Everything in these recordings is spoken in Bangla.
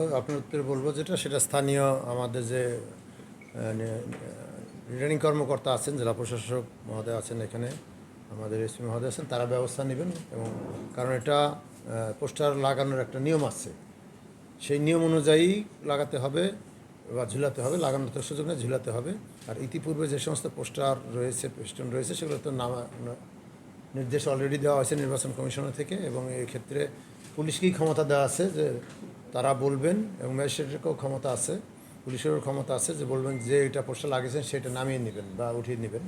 আপনার উত্তরে বলব যেটা, সেটা স্থানীয় আমাদের যে রিটার্নিং কর্মকর্তা আছেন, জেলা প্রশাসক মহোদয় আছেন এখানে, আমাদের এসপি মহোদয় আছেন, তারা ব্যবস্থা নেবেন এবং, কারণ এটা পোস্টার লাগানোর একটা নিয়ম আছে। সেই নিয়ম অনুযায়ী লাগাতে হবে বা ঝুলাতে হবে, লাগানোর তো সুযোগ ঝুলাতে হবে। আর ইতিপূর্বে যে সমস্ত পোস্টার রয়েছে, পেস্টন রয়েছে, সেগুলো তো নাম নির্দেশ অলরেডি দেওয়া হয়েছে নির্বাচন কমিশনের থেকে এবং এই ক্ষেত্রে পুলিশকেই ক্ষমতা দেওয়া আছে যে তারা বলবেন এবং ম্যাজিস্ট্রেটেরও ক্ষমতা আছে, পুলিশেরও ক্ষমতা আছে যে বলবেন যে এটা পোস্টার লাগিয়েছেন সেটা নামিয়ে নেবেন বা উঠিয়ে নেবেন।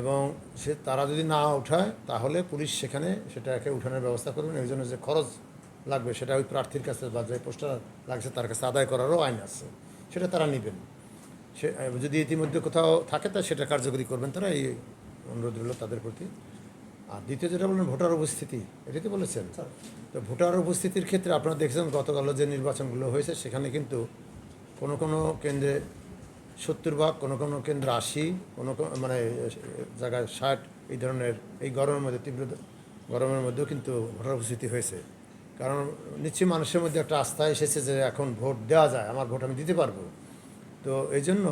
এবং সে তারা যদি না উঠায় তাহলে পুলিশ সেখানে সেটাকে উঠানোর ব্যবস্থা করবেন। এই জন্য যে খরচ লাগবে সেটা ওই প্রার্থীর কাছে বা যে পোস্টার লাগছে তার কাছে আদায় করারও আইন আছে, সেটা তারা নেবেন। সে, যদি ইতিমধ্যে কোথাও থাকে তা সেটা কার্যকরী করবেন। তারা এই অনুরোধ রইল তাদের প্রতি আর দ্বিতীয় যেটা বললেন ভোটার উপস্থিতি এটাই তো বলেছেন। তো ভোটার উপস্থিতির ক্ষেত্রে আপনারা দেখছেন গতকাল যে নির্বাচনগুলো হয়েছে সেখানে কিন্তু কোনো কোনো কেন্দ্রে সত্তর ভাগ কোনো কোনো কেন্দ্রে আশি কোনো কোনো মানে জায়গায় ষাট এই ধরনের এই গরমের মধ্যে তীব্র গরমের মধ্যেও কিন্তু ভোটার উপস্থিতি হয়েছে। কারণ নিশ্চয়ই মানুষের মধ্যে একটা আস্থা এসেছে যে এখন ভোট দেওয়া যায় আমার ভোট আমি দিতে পারব। তো এই জন্য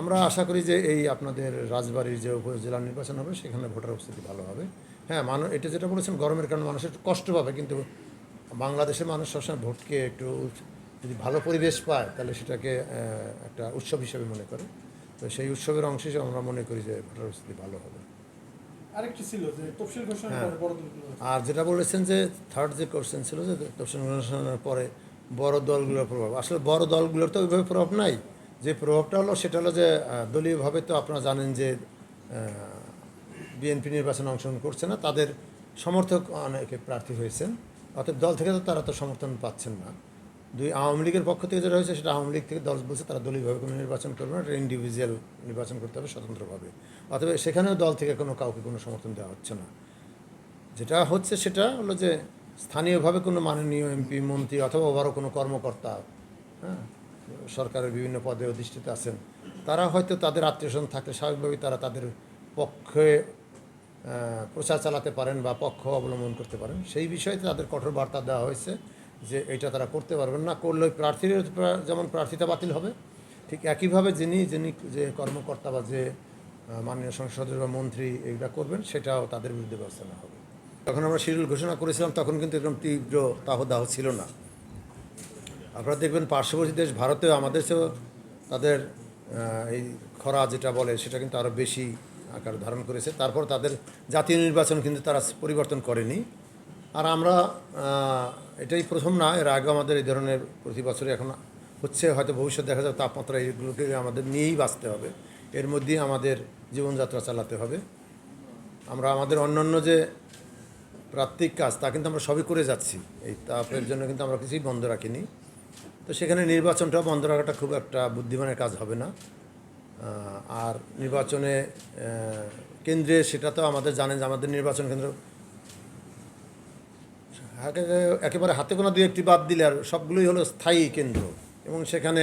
আমরা আশা করি যে এই আপনাদের রাজবাড়ির যে উপজেলা নির্বাচন হবে সেখানে ভোটার উপস্থিতি ভালো হবে। হ্যাঁ মানুষ এটা যেটা বলেছেন গরমের কারণে মানুষ একটু কষ্ট পাবে কিন্তু বাংলাদেশের মানুষ সবসময় ভোটকে একটু যদি ভালো পরিবেশ পায় তাহলে সেটাকে একটা উৎসব হিসেবে মনে করে। তো সেই উৎসবের অংশ হিসেবে আমরা মনে করি যে ভোটার উপস্থিতি ভালো হবে। আরেকটি ছিল যে তফসিল ঘোষণার হ্যাঁ। পরে আর যেটা বলেছেন যে থার্ড যে কোশ্চেন ছিল যে দর্শন ঘোষণার পরে বড় দলগুলোর প্রভাব। আসলে বড় দলগুলোর তো ওইভাবে প্রভাব নাই। যে প্রভাবটা হলো সেটা হলো যে দলীয়ভাবে তো আপনারা জানেন যে বিএনপি নির্বাচনে অংশগ্রহণ করছে না, তাদের সমর্থক অনেকে প্রার্থী হয়েছেন অতএব দল থেকে তো তারা তো সমর্থন পাচ্ছেন না। দুই আওয়ামী লীগের পক্ষ থেকে যেটা হয়েছে, সেটা আওয়ামী লীগ থেকে দল বলছে তারা দলীয়ভাবে কোনো নির্বাচন করবে না ইন্ডিভিজুয়াল নির্বাচন করতে হবে স্বতন্ত্রভাবে। অতএব সেখানেও দল থেকে কোনো কাউকে কোনো সমর্থন দেওয়া হচ্ছে না। যেটা হচ্ছে সেটা হলো যে, স্থানীয়ভাবে কোনো মাননীয় এমপি, মন্ত্রী অথবা ওভারও কোনো কর্মকর্তা হ্যাঁ সরকারের বিভিন্ন পদে অধিষ্ঠিত আছেন, তারা হয়তো তাদের আত্মীয়স্বজন থাকলে স্বাভাবিকভাবেই তারা তাদের পক্ষে প্রচার চালাতে পারেন বা পক্ষ অবলম্বন করতে পারেন। সেই বিষয়ে তাদের কঠোর বার্তা দেওয়া হয়েছে যে এটা তারা করতে পারবেন না। করলে প্রার্থীর যেমন প্রার্থিতা বাতিল হবে, ঠিক একইভাবে যিনি যিনি যে কর্মকর্তা বা যে মাননীয় সংসদ বা মন্ত্রী এইটা করবেন, সেটাও তাদের বিরুদ্ধে ব্যবস্থা নেওয়া হবে। যখন আমরা শিডিউল ঘোষণা করেছিলাম, তখন কিন্তু এরকম তীব্র তাহদাহ ছিল না। আপনারা দেখবেন পার্শ্ববর্তী দেশ ভারতেও আমাদের তাদের এই খরা যেটা বলে সেটা কিন্তু আরও বেশি আকার ধারণ করেছে। তারপর তাদের জাতীয় নির্বাচন কিন্তু তারা পরিবর্তন করেনি। আর আমরা এটাই প্রথম না, এর আগে আমাদের এই ধরনের প্রতি বছরই এখন হচ্ছে, হয়তো ভবিষ্যৎ দেখা যাবে তাপমাত্রা এইগুলোকে আমাদের নিয়েই বাঁচতে হবে। এর মধ্যেই আমাদের জীবনযাত্রা চালাতে হবে। আমরা, আমাদের অন্যান্য যে প্রাত্যিক কাজ, তা কিন্তু আমরা সবই করে যাচ্ছি। এই তাপের জন্য কিন্তু আমরা কিছুই বন্ধ রাখিনি। তো সেখানে নির্বাচনটাও বন্ধ রাখাটা খুব একটা বুদ্ধিমানের কাজ হবে না। আর নির্বাচনে কেন্দ্রে সেটা তো আমাদের জানেন যে আমাদের নির্বাচন কেন্দ্র একেবারে হাতে কোনো দুই একটি বাদ দিলে আর সবগুলোই হলো স্থায়ী কেন্দ্র। এবং সেখানে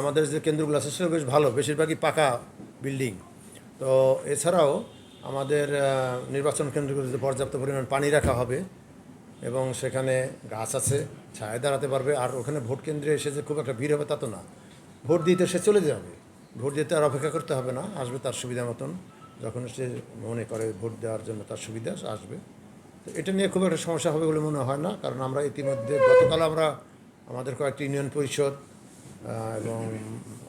আমাদের যে কেন্দ্রগুলো আছে সেগুলো বেশ ভালো, বেশিরভাগই পাকা বিল্ডিং। তো এছাড়াও আমাদের নির্বাচন কেন্দ্রগুলোতে পর্যাপ্ত পরিমাণ পানি রাখা হবে। এবং সেখানে গাছ আছে, ছায়া দাঁড়াতে পারবে। আর ওখানে ভোট কেন্দ্রে এসে যে খুব একটা ভিড় হবে তা তো না। ভোট দিতে সে চলে যাবে। ভোট দিতে আর অপেক্ষা করতে হবে না, আসবে তার সুবিধা মতন। যখন সে মনে করে ভোট দেওয়ার জন্য তার সুবিধা আসবে। তো এটা নিয়ে খুব একটা সমস্যা হবে বলে মনে হয় না, কারণ আমরা ইতিমধ্যে গতকাল আমরা আমাদের কয়েকটি ইউনিয়ন পরিষদ এবং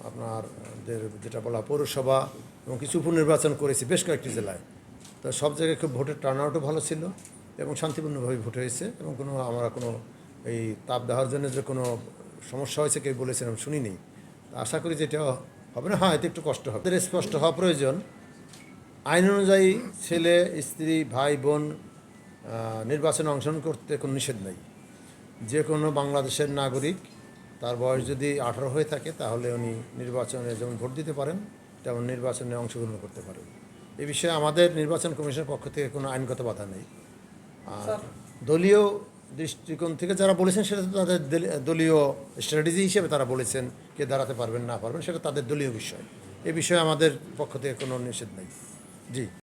আপনারদের যেটা বলা পৌরসভা এবং কিছু উপনির্বাচন করেছি বেশ কয়েকটি জেলায়। তো সব জায়গায় খুব ভোটের টার্ন আউটও ভালো ছিল। এবং শান্তিপূর্ণভাবে ভোট হয়েছে এবং কোনো আমরা কোনো এই তাপ দেওয়ার জন্য যে কোনো সমস্যা হয়েছে কেউ বলেছেন, আমি শুনিনি। আশা করি যে এটা হবে না। হ্যাঁ এতে একটু কষ্ট হবে। এদের স্পষ্ট হওয়া প্রয়োজন। আইন অনুযায়ী ছেলে, স্ত্রী, ভাই, বোন নির্বাচনে অংশগ্রহণ করতে কোনো নিষেধ নেই। যে কোনো বাংলাদেশের নাগরিক, তার বয়স যদি আঠারো হয়ে থাকে, তাহলে উনি নির্বাচনে যেমন ভোট দিতে পারেন, তেমন নির্বাচনে অংশগ্রহণ করতে পারেন। এ বিষয়ে আমাদের নির্বাচন কমিশনের পক্ষ থেকে কোনো আইনগত বাধা নেই। আর দলীয় দৃষ্টিকোণ থেকে যারা বলেছেন সেটা তো তাদের দলীয় স্ট্র্যাটেজি হিসেবে তারা বলেছেন কে দাঁড়াতে পারবেন, না পারবেন, সেটা তাদের দলীয় বিষয়। এ বিষয়ে আমাদের পক্ষ থেকে কোনো নিষেধ নেই। জি।